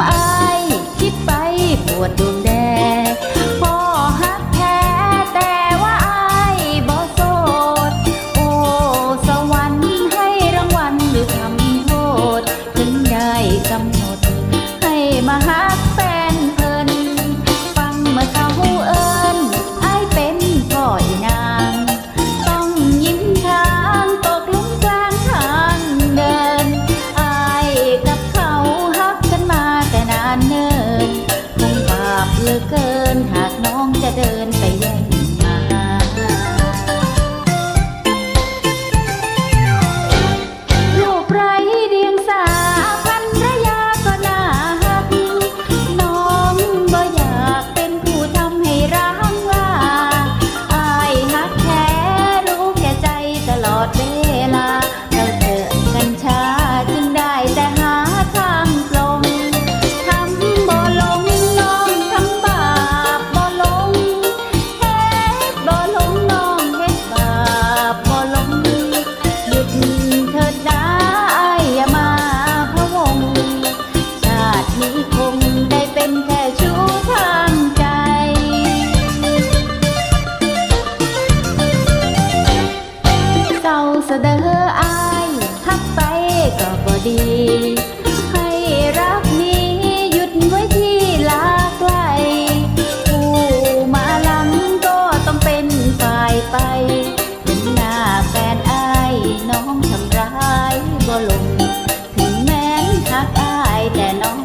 มอคิดไปปวดดวงแดงพ่อฮักแท้แต่ว่าอบ่สดอ้สวรรค์ให้รางวัลหรือทำโทษ ถึงได้กำหนดให้มาฮักแดินไป ไป เห็นหน้าแฟนอายน้องทำร้ายบ่ลง ถึงแม้นหักอายแต่น้อง